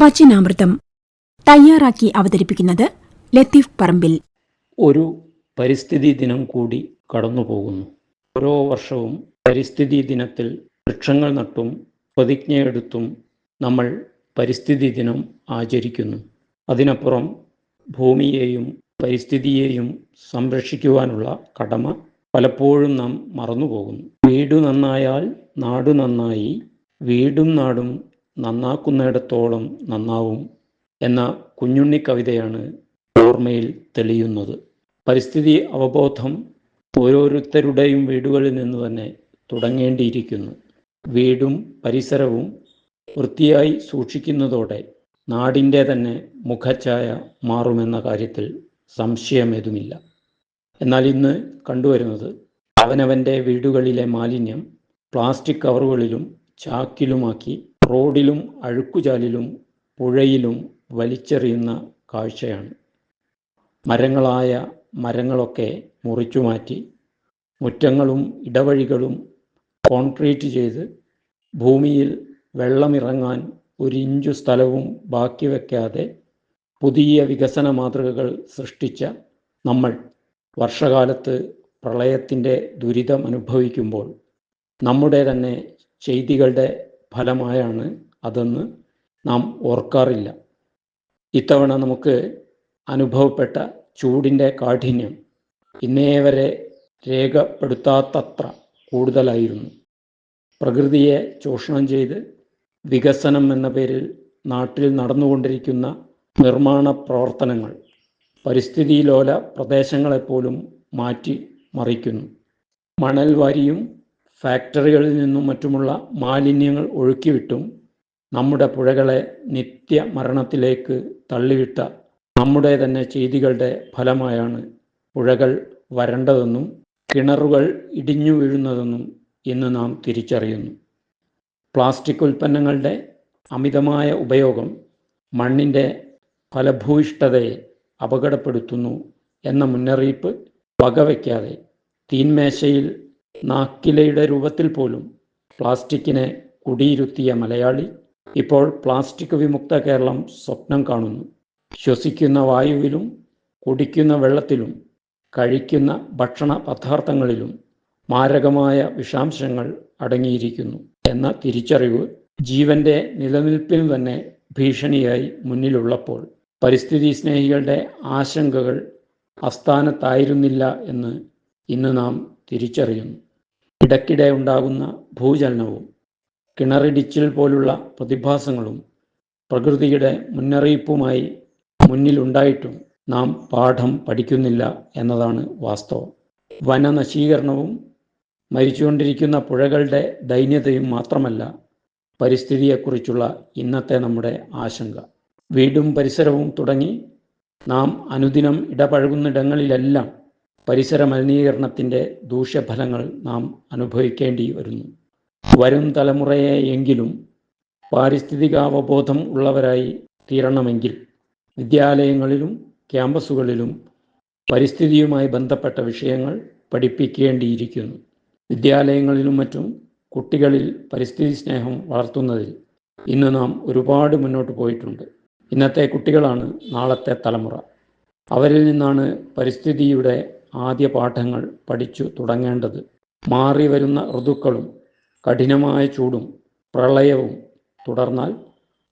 വചനാമൃതം തയ്യാറാക്കി അവതരിപ്പിക്കുന്നത് ലത്തീഫ് പറമ്പിൽ. ഒരു പരിസ്ഥിതി ദിനം കൂടി കടന്നു പോകുന്നു ഓരോ വർഷവും പരിസ്ഥിതി ദിനത്തിൽ വൃക്ഷങ്ങൾ നട്ടും പ്രതിജ്ഞയെടുത്തും നമ്മൾ പരിസ്ഥിതി ദിനം ആചരിക്കുന്നു. അതിനപ്പുറം ഭൂമിയെയും പരിസ്ഥിതിയെയും സംരക്ഷിക്കുവാനുള്ള കടമ പലപ്പോഴും നാം മറന്നുപോകുന്നു. വീട് നന്നായാൽ നാട് നന്നായി വീടും നാടും നന്നാക്കുന്നിടത്തോളം നന്നാവും എന്ന കുഞ്ഞുണ്ണി കവിതയാണ് ഓർമ്മയിൽ തെളിയുന്നത്. പരിസ്ഥിതി അവബോധം ഓരോരുത്തരുടെയും വീടുകളിൽ നിന്ന് തന്നെ തുടങ്ങേണ്ടിയിരിക്കുന്നു. വീടും പരിസരവും വൃത്തിയായി സൂക്ഷിക്കുന്നതോടെ നാടിന്റെ തന്നെ മുഖഛായ മാറുമെന്ന കാര്യത്തിൽ സംശയമേതുമില്ല. എന്നാൽ ഇന്ന് കണ്ടുവരുന്നത് അവനവന്റെ വീടുകളിലെ മാലിന്യം പ്ലാസ്റ്റിക് കവറുകളിലും ചാക്കിലുമാക്കി റോഡിലും അഴുക്കുചാലിലും പുഴയിലും വലിച്ചെറിയുന്ന കാഴ്ചയാണ്. മരങ്ങളായ മരങ്ങളൊക്കെ മുറിച്ചു മാറ്റി മുറ്റങ്ങളും ഇടവഴികളും കോൺക്രീറ്റ് ചെയ്ത് ഭൂമിയിൽ വെള്ളമിറങ്ങാൻ ഒരു ഇഞ്ചു സ്ഥലവും ബാക്കി വയ്ക്കാതെ പുതിയ വികസന മാതൃകകൾ സൃഷ്ടിച്ച നമ്മൾ വർഷകാലത്ത് പ്രളയത്തിന്റെ ദുരിതം അനുഭവിക്കുമ്പോൾ നമ്മുടെ തന്നെ ചെയ്തികളുടെ ഫലമായാണ് അതെന്ന് നാം ഓർക്കാറില്ല. ഇത്തവണ നമുക്ക് അനുഭവപ്പെട്ട ചൂടിന്റെ കാഠിന്യം ഇന്നേ വരെ രേഖപ്പെടുത്താത്തത്ര കൂടുതലായിരുന്നു. പ്രകൃതിയെ ചൂഷണം ചെയ്ത് വികസനം എന്ന പേരിൽ നാട്ടിൽ നടന്നുകൊണ്ടിരിക്കുന്ന നിർമ്മാണ പ്രവർത്തനങ്ങൾ പരിസ്ഥിതിയിലോല പ്രദേശങ്ങളെപ്പോലും മാറ്റി മറിക്കുന്നു. മണൽ വാരിയും ഫാക്ടറികളിൽ നിന്നും മറ്റുമുള്ള മാലിന്യങ്ങൾ ഒഴുക്കിവിട്ടും നമ്മുടെ പുഴകളെ നിത്യ മരണത്തിലേക്ക് തള്ളിവിട്ട നമ്മുടെ തന്നെ ചെയ്തികളുടെ ഫലമായാണ് പുഴകൾ വരണ്ടതെന്നും കിണറുകൾ ഇടിഞ്ഞു വീഴുന്നതെന്നും ഇന്ന് നാം തിരിച്ചറിയുന്നു. പ്ലാസ്റ്റിക് ഉൽപ്പന്നങ്ങളുടെ അമിതമായ ഉപയോഗം മണ്ണിന്റെ ഫലഭൂയിഷ്ഠതയെ അപകടപ്പെടുത്തുന്നു എന്ന മുന്നറിയിപ്പ് വകവയ്ക്കാതെ തീന്മേശയിൽ നാക്കിലയുടെ രൂപത്തിൽ പോലും പ്ലാസ്റ്റിക്കിനെ കുടിയിരുത്തിയ മലയാളി ഇപ്പോൾ പ്ലാസ്റ്റിക് വിമുക്ത കേരളം സ്വപ്നം കാണുന്നു. ശ്വസിക്കുന്ന വായുവിലും കുടിക്കുന്ന വെള്ളത്തിലും കഴിക്കുന്ന ഭക്ഷണ പദാർത്ഥങ്ങളിലും മാരകമായ വിഷാംശങ്ങൾ അടങ്ങിയിരിക്കുന്നു എന്ന തിരിച്ചറിവ് ജീവന്റെ നിലനിൽപ്പിന് തന്നെ ഭീഷണിയായി മുന്നിലുള്ളപ്പോൾ പരിസ്ഥിതി സ്നേഹികളുടെ ആശങ്കകൾ അസ്ഥാനത്തായിരുന്നില്ല എന്ന് ഇന്ന് നാം തിരിച്ചറിയുന്നു. ഇടയ്ക്കിടെ ഉണ്ടാകുന്ന ഭൂചലനവും കിണറിടിച്ചിൽ പോലുള്ള പ്രതിഭാസങ്ങളും പ്രകൃതിയുടെ മുന്നറിയിപ്പുമായി മുന്നിലുണ്ടായിട്ടും നാം പാഠം പഠിക്കുന്നില്ല എന്നതാണ് വാസ്തവം. വനനശീകരണവും മരിച്ചുകൊണ്ടിരിക്കുന്ന പുഴകളുടെ ദൈന്യതയും മാത്രമല്ല പരിസ്ഥിതിയെക്കുറിച്ചുള്ള ഇന്നത്തെ നമ്മുടെ ആശങ്ക. വീടും പരിസരവും തുടങ്ങി നാം അനുദിനം ഇടപഴകുന്നിടങ്ങളിലെല്ലാം പരിസര മലിനീകരണത്തിന്റെ ദൂഷ്യഫലങ്ങൾ നാം അനുഭവിക്കേണ്ടി വരുന്നു. വരും തലമുറയെ എങ്കിലും പാരിസ്ഥിതികാവബോധം ഉള്ളവരായി തീരണമെങ്കിൽ വിദ്യാലയങ്ങളിലും ക്യാമ്പസുകളിലും പരിസ്ഥിതിയുമായി ബന്ധപ്പെട്ട വിഷയങ്ങൾ പഠിപ്പിക്കേണ്ടിയിരിക്കുന്നു. വിദ്യാലയങ്ങളിലും മറ്റും കുട്ടികളിൽ പരിസ്ഥിതി സ്നേഹം വളർത്തുന്നതിൽ ഇന്ന് നാം ഒരുപാട് മുന്നോട്ട് പോയിട്ടുണ്ട്. ഇന്നത്തെ കുട്ടികളാണ് നാളത്തെ തലമുറ. അവരിൽ നിന്നാണ് പരിസ്ഥിതിയുടെ ആദ്യ പാഠങ്ങൾ പഠിച്ചു തുടങ്ങേണ്ടത്. മാറി വരുന്ന ഋതുക്കളും കഠിനമായ ചൂടും പ്രളയവും തുടർന്നാൽ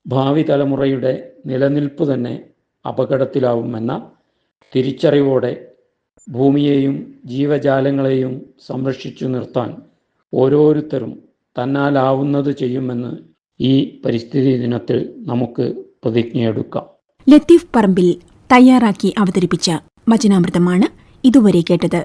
ഭാവി തലമുറയുടെ നിലനിൽപ്പ് തന്നെ അപകടത്തിലാവുമെന്ന തിരിച്ചറിവോടെ ഭൂമിയെയും ജീവജാലങ്ങളെയും സംരക്ഷിച്ചു നിർത്താൻ ഓരോരുത്തരും തന്നാലാവുന്നത് ചെയ്യുമെന്ന് ഈ പരിസ്ഥിതി ദിനത്തിൽ നമുക്ക് പ്രതിജ്ഞയെടുക്കാം. ലത്തീഫ് പറമ്പിൽ തയ്യാറാക്കി അവതരിപ്പിച്ച വചനാമൃതമാണ് ഇതുവരെ കേട്ടത്